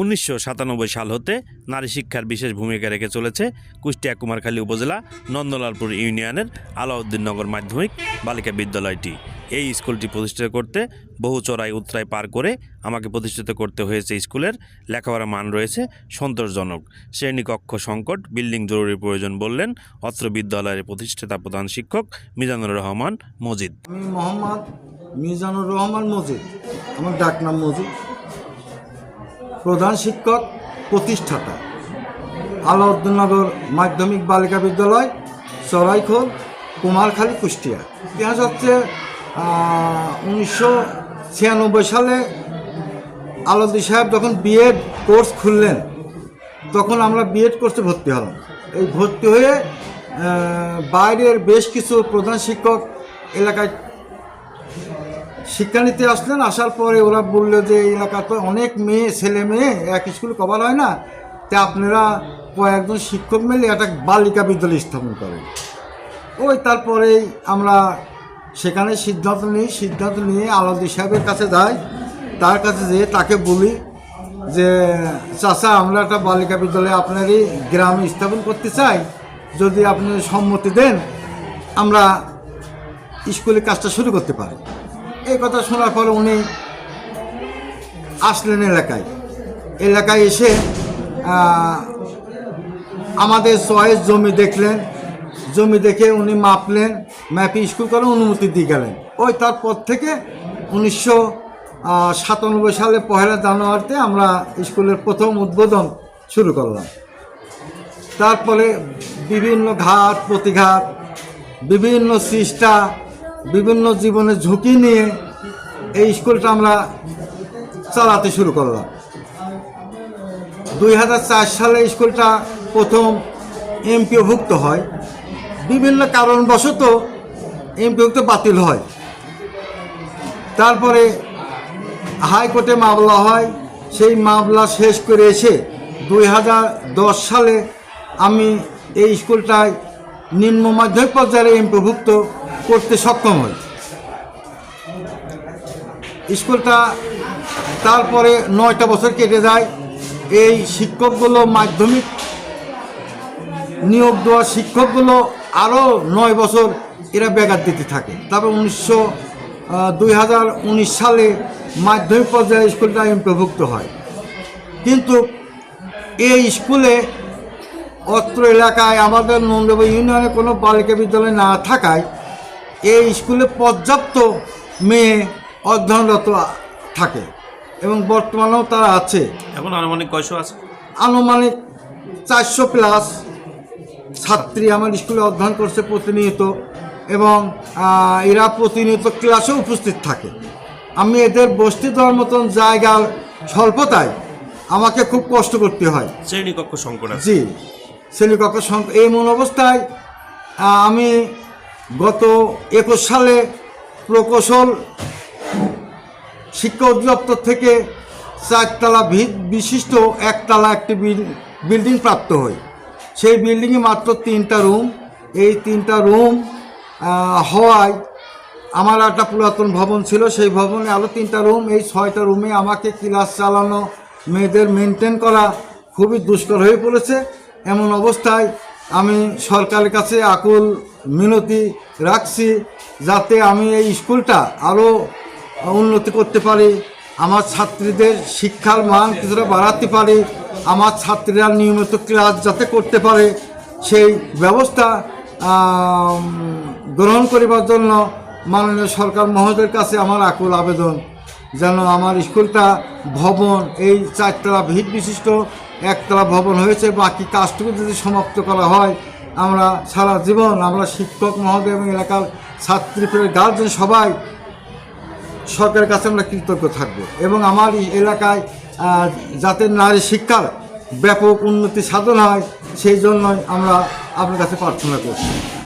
উনিশশো সাতানব্বই সাল হতে নারী শিক্ষার বিশেষ ভূমিকা রেখে চলেছে কুষ্টিয়া কুমারখালী উপজেলা নন্দলালপুর ইউনিয়নের আলাউদ্দিননগর মাধ্যমিক বালিকা বিদ্যালয়টি। এই স্কুলটি প্রতিষ্ঠিত করতে বহু চড়াই উতরাই পার করে আমাকে প্রতিষ্ঠিত করতে হয়েছে স্কুলের লেখাপড়া মান রয়েছে সন্তোষজনক। শ্রেণীকক্ষ সংকট, বিল্ডিং জরুরি প্রয়োজন বললেন অত্র বিদ্যালয়ের প্রতিষ্ঠাতা প্রধান শিক্ষক মিজানুর রহমান মজিদ। আমি মোহাম্মদ মিজানুর রহমান মজিদ। আমার ডাক নাম মজিদ। প্রধান শিক্ষক, প্রতিষ্ঠাতা। আলাউদ্দিননগর মাধ্যমিক বালিকা বিদ্যালয় সরাইখোল কুমারখালী, কুষ্টিয়া। ইতিহাস হচ্ছে উনিশশো ছিয়ানব্বই সালে আলাউদ্দিন সাহেব যখন বিএড কোর্স খুললেন, তখন আমরা বিএড কোর্সে ভর্তি হলাম। এই ভর্তি হয়ে বাইরের বেশ কিছু প্রধান শিক্ষক এলাকায় শিক্ষা নিতে আসলেন, আসার পরে ওরা বলল যে, এই এলাকাতে অনেক মেয়ে, ছেলে মেয়ে, এক স্কুল কভার হয় না। তা আপনারা কয়েকজন শিক্ষক মিলে একটা বালিকা বিদ্যালয় স্থাপন করেন। ওই তারপরেই আমরা সেখানে সিদ্ধান্ত নিই, সিদ্ধান্ত নিয়ে আলাদি সাহেবের কাছে যাই। তার কাছে যেয়ে তাকে বলি যে, চাচা, আমরা একটা বালিকা বিদ্যালয় আপনারই গ্রামে স্থাপন করতে চাই। যদি আপনি সম্মতি দেন, আমরা স্কুলে কাজটা শুরু করতে পারি। এই কথা শোনার পরে উনি আসলেন এলাকায়। এলাকায় এসে আমাদের চয়েস জমি দেখলেন। জমি দেখে উনি মাপলেন, ম্যাপে স্কুল করে অনুমতি দিয়ে গেলেন। ওই তারপর থেকে উনিশশো সাতানব্বই সালে পহেলা জানুয়ারিতে আমরা স্কুলের প্রথম উদ্বোধন শুরু করলাম। তারপরে বিভিন্ন ঘাট প্রতিঘাত বিভিন্ন চেষ্টা বিভিন্ন জীবনের ঝুঁকি নিয়ে এই স্কুলটা আমরা চালাতে শুরু করলাম। দুই হাজার চার সালে স্কুলটা প্রথম এমপিওভুক্ত হয়। বিভিন্ন কারণবশত এমপিওভুক্ত বাতিল হয়। তারপরে হাইকোর্টে মামলা হয়। সেই মামলা শেষ করে এসে দুই হাজার দশ সালে আমি এই স্কুলটায় নিম্ন মাধ্যমিক পর্যায়ে এমপিভুক্ত করতে সক্ষম হই। স্কুলটা তারপরে নয়টা বছর কেটে যায়। এই শিক্ষকগুলো মাধ্যমিক নিয়োগ দেওয়া শিক্ষকগুলো আরও নয় বছর এরা ব্যাঘাত দিতে থাকে। তারপর উনিশশো দুই সালে মাধ্যমিক পর্যায়ে স্কুলটা এমপিভুক্ত হয়। কিন্তু এই স্কুলে অত্র এলাকায় আমাদের নন্দব ইউনিয়নে কোনো বালিকা বিদ্যালয় না থাকায় এই স্কুলে পর্যাপ্ত মেয়ে অধ্যয়নরত থাকে এবং বর্তমানেও তারা আছে। এখন আনুমানিক কয়শো আছে? আনুমানিক চারশো প্লাস ছাত্রী আমার স্কুলে অধ্যয়ন করছে প্রতিনিয়ত এবং এরা প্রতিনিয়ত ক্লাসে উপস্থিত থাকে। আমি এদের বসতি দেওয়ার মতন জায়গার স্বল্পতায় আমাকে খুব কষ্ট করতে হয়। শ্রেণীকক্ষ সংকট জি শ্রেণীকক্ষ সংখ্যা এই মন অবস্থায় আমি গত একুশ সালে প্রকৌশল শিক্ষা অধিদপ্তর থেকে চারতলা বিশিষ্ট একতলা একটি বিল- বিল্ডিং প্রাপ্ত হই সেই বিল্ডিংয়ে মাত্র তিনটা রুম। এই তিনটা রুম হওয়ায় আমার একটা পুরাতন ভবন ছিল। সেই ভবনে আরও তিনটা রুম। এই ছয়টা রুমে আমাকে ক্লাস চালানো, মেয়েদের মেনটেন করা খুবই দুষ্কর হয়ে পড়েছে। এমন অবস্থায় আমি সরকারের কাছে আকুল মিনতি রাখছি যাতে আমি এই স্কুলটা আরও উন্নতি করতে পারি, আমার ছাত্রীদের শিক্ষার মান কিছুটা বাড়াতে পারি, আমার ছাত্রীরা নিয়মিত ক্লাস যাতে করতে পারে, সেই ব্যবস্থা গ্রহণ করিবার জন্য মাননীয় সরকার মহোদয়ের কাছে আমার আকুল আবেদন। যেন আমার স্কুলটা ভবন, এই চারতলা ভিত বিশিষ্ট, একতলা ভবন হয়েছে। বাকি কাজটুকু যদি সমাপ্ত করা হয়, আমরা সারা জীবন আমরা শিক্ষক মহোদয় এবং এলাকার ছাত্রী গার্জেন সবাই সরকারের কাছে আমরা কৃতজ্ঞ থাকব। এবং আমার এলাকায় যাতে নারী শিক্ষার ব্যাপক উন্নতি সাধন হয়, সেই জন্যই আমরা আপনার কাছে প্রার্থনা করছি।